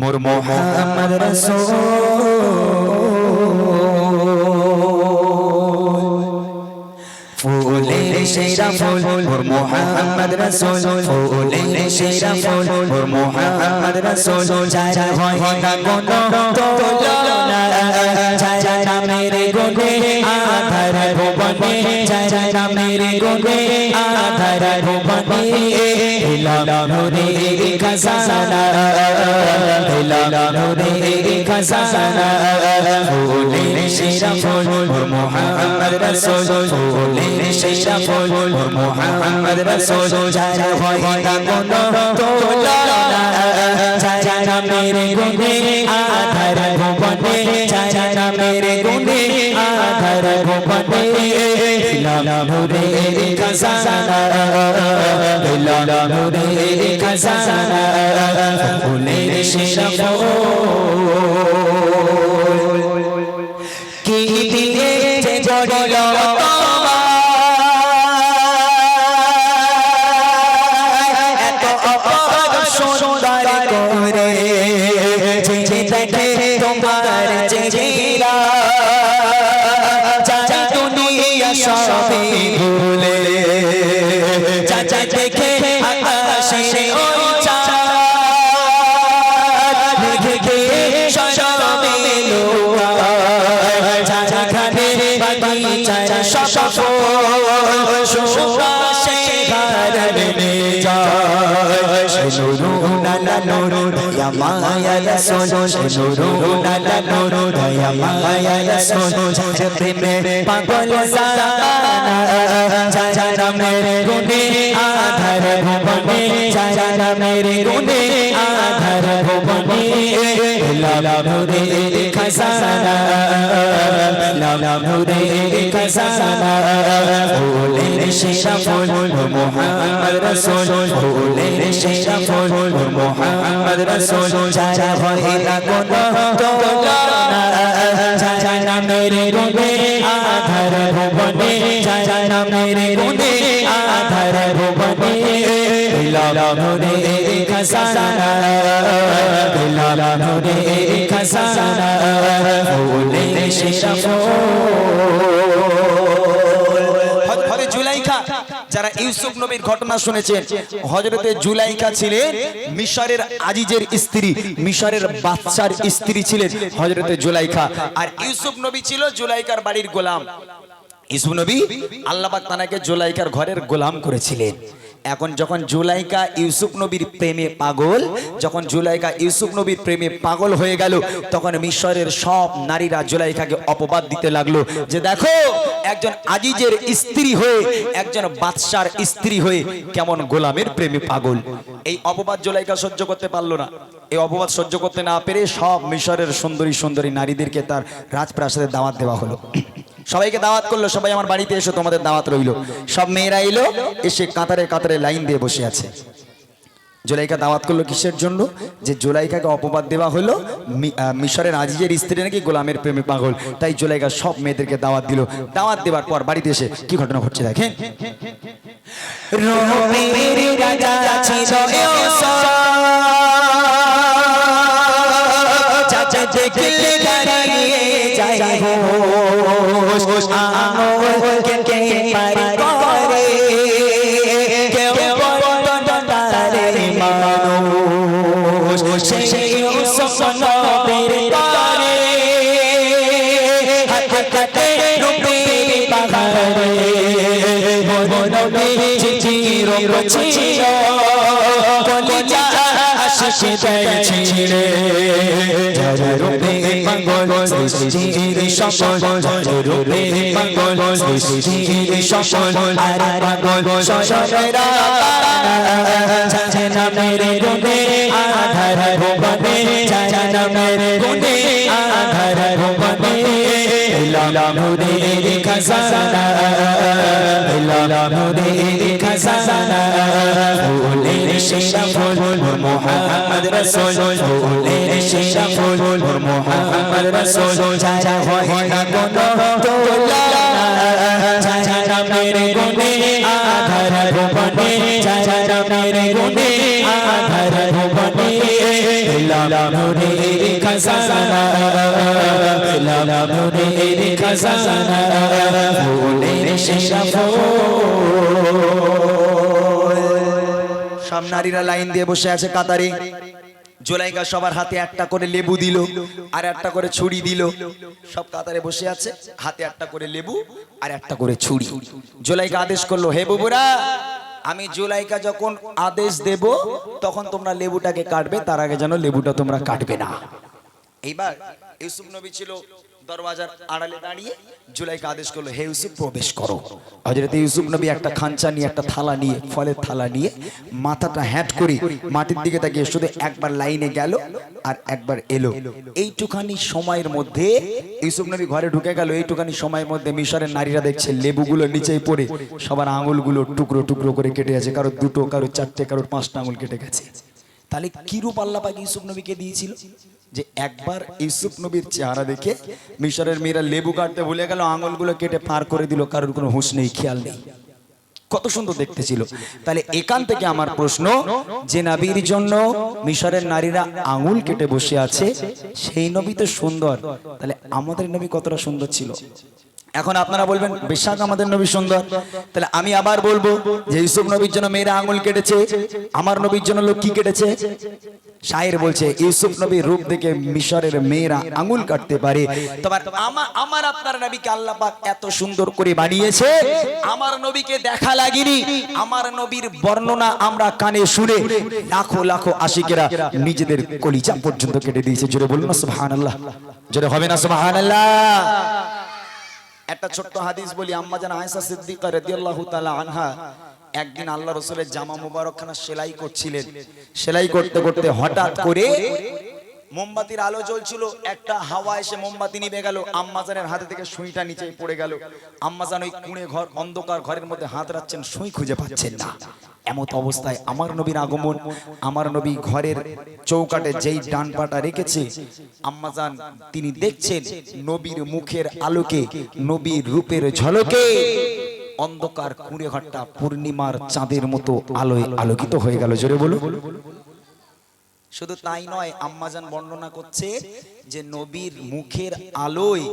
মোর মোহাম্মদ রসূল ফুলের সেরা ফুল মোর মোহাম্মদ রসূল ফুলের সেরা ফুল মোর মোহাম্মদ রসূল যারা হয় না কোনো তুলনা যারা মেরে গুনে আধার ভুবনে যারা মেরে গুনে আধার ভুবনে লালুরে খাজানা লালুরে খাজানা ফুলের সেরা ফুল মোহাম্মদ রসূল ফুলের সেরা ফুল মোহাম্মদ রসূল যারা হয় না কোনো তুলনা যারা মেরে গুনে আধার ভুবনে লালুরে খাজানা লালুরে ফুলের সেরা কি দিয়ে যে মায়া রসুল নুরু নানা দয়া মায়া মেরে গুনে আধার ভুবনে লালুরে খাজানা লালুরে খাজানা ফুলের সেরা ফুল মোহাম্মদ রসুল ফুলের সেরা ফুল মোহাম্মদ রসুল যারা হয় না কোনো তুলনা যারা মেরে গুনে আধার ভুবনে যারা ইউসুফ নবীর ঘটনা শুনেছেন হজরতে জুলাইখা ছিলেন মিশরের আজিজের স্ত্রী মিশরের বাচ্চার স্ত্রী ছিলেন হজরতে জুলাইখা আর ইউসুফ নবী ছিল জুলাইকার বাড়ির গোলাম ইউসুফ নবী আল্লাহবাক তানাকে জুলাইকার ঘরের গোলাম করেছিলেন এখন যখন জুলাইকা ইউসুফ নবীর প্রেমে পাগল, যখন জুলাইকা ইউসুফ নবীর প্রেমে পাগল হয়ে গেল, তখন মিশরের সব নারীরা জুলাইকাকে অপবাদ দিতে লাগল যে দেখো, একজন আজিজের স্ত্রী হয়ে, একজন বাদশার স্ত্রী হয়ে কেমন গোলামের প্রেমে পাগল। এই অপবাদ জুলাইকা সহ্য করতে পারল না। এই অপবাদ সহ্য করতে না পেরে সব মিশরের সুন্দরী সুন্দরী নারীদেরকে তার রাজপ্রাসাদে দাওয়াত দেওয়া হলো। সবাইকে দাওয়াত করল, সবাই আমার বাড়িতে এসে, তোমাদের দাওয়াত রইল। সব মেয়েরা এলো, এসে কাতারে কাতারে লাইন দিয়ে বসে আছে। জোলাইকা দাওয়াত করল কিসের জন্য? যে জোলাইকাকে অপবাদ দেওয়া হলো মিশরের আজিজের স্ত্রী নাকি গোলামের প্রেমে পাগল। তাই জোলাইকা সব মেয়েদেরকে দাওয়াত দিল। দাওয়াত দেওয়ার পর বাড়িতে এসে কি ঘটনা ঘটছে দেখেন চাচা দেখলে দাঁড়িয়ে যায় হোশ আমল কে কে পারি করে কেউ বলতো তারে মানুষ সেই নবীর করে হাত রূপে পাহাড়ে মনবে চিচির ছিল আশিসে দেখছিলে। রূপে পাগল সৃষ্টির সফল রূপে পাগল সৃষ্টির সফল আর পাগল সশরা জানা মেরে গুনে আধার ভুবনে জানা মেরে গুনে আধার ভুবনে লালুরে খাজানা লালুরে খাজানা ফুলের সেরা ফুল মোহাম্মদ রসুল ফুলের সেরা ফুল মোহাম্মদ রসুল যারা হয় না কোনো তুলনা যারা মেরে গুনে আধার ভুবনে যারা মেরে মেরে গুনে আধার ভুবনে পেলাম নূরের সব নারীরা লাইন দিয়ে বসে আছে কাতারে। জোলাইকা সবার হাতে একটা করে লেবু দিল, আর একটা করে ছুরি দিল। সব কাতারে বসে আছে, হাতে একটা করে লেবু, আর একটা করে ছুরি। জোলাইকা আদেশ করল, হে বুবুরা, আমি জোলাইকা যখন আদেশ দেব, তখন তোমরা লেবুটাকে কাটবে, তার আগে যেন লেবুটা তোমরা কাটবে না। এইবার ইউসুফ নবী ছিল দরওয়াজার আড়ালে দাঁড়িয়ে, জুলাইকে আদেশ করল, হে ইউসুফ, প্রবেশ করো। হজরত ইউসুফ নবী একটা খাঞ্চা নিয়ে, একটা থালা নিয়ে, ফলের থালা নিয়ে মাথাটা হ্যাট করে মাটির দিকে তাকিয়ে শুধু একবার লাইনে গেল আর একবার এলো। এইটুখানি সময়ের মধ্যে ইউসুফ নবী ঘরে ঢুকে গেল। এইটুখানি সময়ের মধ্যে মিশরের নারীরা দেখছে লেবুগুলো নিচেই পড়ে। সবার আঙুলগুলো টুকরো টুকরো করে কেটে আছে। কারোর দুটো, কারোর চারটে, কারোর পাঁচটা আঙুল কেটে গেছে। তাহলে কিরূপ আল্লাহ পাক ইউসুফ নবীকে দিয়েছিল? যে একবার ইউসুফ নবীর চেহারা দেখে মিশরের মেয়েরা লেবু কাটতে ভুলে গেল, আঙুলগুলো কেটে পার করে দিল, কারোর কোনো হুঁশ নেই, খেয়াল নেই। কত সুন্দর দেখতে ছিল তাহলে এখান থেকে আমার প্রশ্ন, যে নবীর জন্য মিশরের নারীরা আঙুল কেটে বসে আছে, সেই নবী তো সুন্দর। তাহলে আমাদের নবী কতটা সুন্দর ছিল? এখন আপনারা বলবেন, বেশাক আমাদের নবী সুন্দর। তাহলে আমি আবার বলব যে, ইউসুফ নবীর জন্য মেয়েরা আঙুল কেটেছে, আমার নবীর জন্য লোক কি কেটেছে? শায়ের বলছে, ইউসুফ নবীর রূপ দেখে মিশরের মেয়েরা আঙুল কাটতে পারে। তোমার আমার আপনার নবীকে আল্লাহ পাক এত সুন্দর করে বানিয়েছে, আমার নবীকে দেখা লাগেনি। আমার নবীর বর্ণনা আমরা কানে শুনে লাখো লাখো আশিকেরা নিজেদের কলিজা পর্যন্ত কেটে দিয়েছে। জোরে বলুন না, সুবহানাল্লাহ। জোরে হবে না, সুবহানাল্লাহ। একটা ছোট্ট হাদিস বলি আম্মা জান আয়েশা সিদ্দিকা রাদিয়াল্লাহু তাআলা আনহা একদিন আল্লাহ রসুলের জামা মুবারকখানা সেলাই করছিলেন। সেলাই করতে করতে হঠাৎ করে মোমবাতির আলো জ্বলছিল একটা হাওয়া এসে মোমবাতি নিভে গেল আম্মাজানের হাতে থেকে সুইটা নিচে পড়ে গেল। আম্মাজান ওই কুঁড়ে ঘর অন্ধকার ঘরের মধ্যে হাত রাখছেন সুই খুঁজে পাচ্ছেন না। এমত অবস্থায় আমার নবীর আগমন, আমার নবী ঘরের চৌকাটে যেই ডান পাটা রেখেছে আম্মাজান তিনি দেখছেন নবীর মুখের আলোকে, নবীর রূপের ঝলকে অন্ধকার কুঁড়ে ঘরটা পূর্ণিমার চাঁদের মতো আলোয় আলোকিত হয়ে গেল। জোরে বলো শুধু তাই নয় আম্মাজান বর্ণনা করছে যে নবীর মুখের আলোয়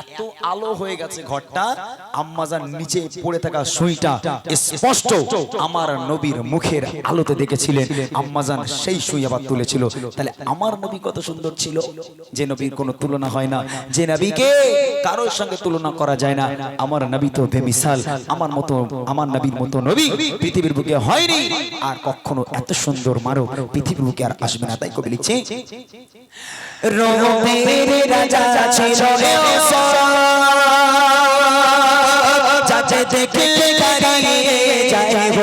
এত আলো হয়ে গেছে ঘরটা। আম্মাজান নিচে পড়ে থাকা সুইটা স্পষ্ট আমার নবীর মুখের আলোতে দেখেছিলেন। আম্মাজান সেই সুই আবার তুলেছিল। তাহলে আমার নবী কত সুন্দর ছিল? যে নবীর কোনো তুলনা হয় না। যে নবীকে কারোর সঙ্গে তুলনা করা যায় না। আমার নবী তো বেমিসাল। আমার মতো, আমার নবীর মতো নবী পৃথিবীর বুকে হয়নি। আর কখনো এত সুন্দর মারো পৃথিবীর বুকে আর আসবে না। তাই কবি লিখছে রাজা ছিল যাতে দেখে দাঁড়িয়ে যাইব।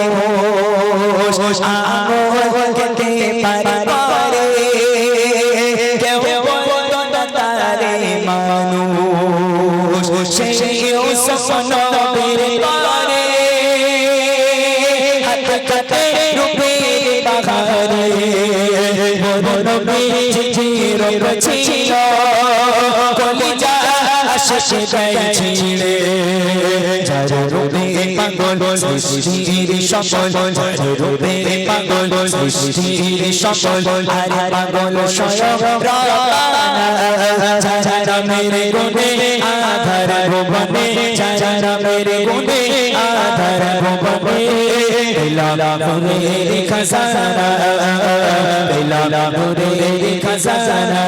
আঙুলকে পারে পারে কেউ বলতো না তারে মানুষ, সেই সনবের পারে হাত কাটে রূপে বাহারে। চির ছিল। কলিজা গায়ে ছিড়ে যার রূপে পাগল সৃষ্টির সকল, যার রূপে পাগল সৃষ্টির সকল, আর পাগল স্বয়ং যার মেরে গুণে আধার ভুবনে যার মেরে গুণে আধার ভুবনে লালা নূরের খাজানা লালা নূরের খাজানা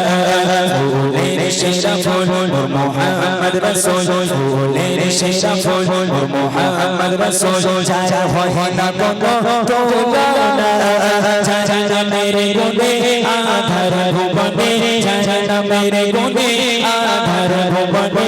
ফুলের সেরা ফুল মোহাম্মদ রাসূল ফুলের সেরা ফুল মোহাম্মদ রাসূল যারা হয় না কোনো তুলনা যারা মেরে গুণে আধার ভুবনে যারা মেরে গুণে আধার ভুবনে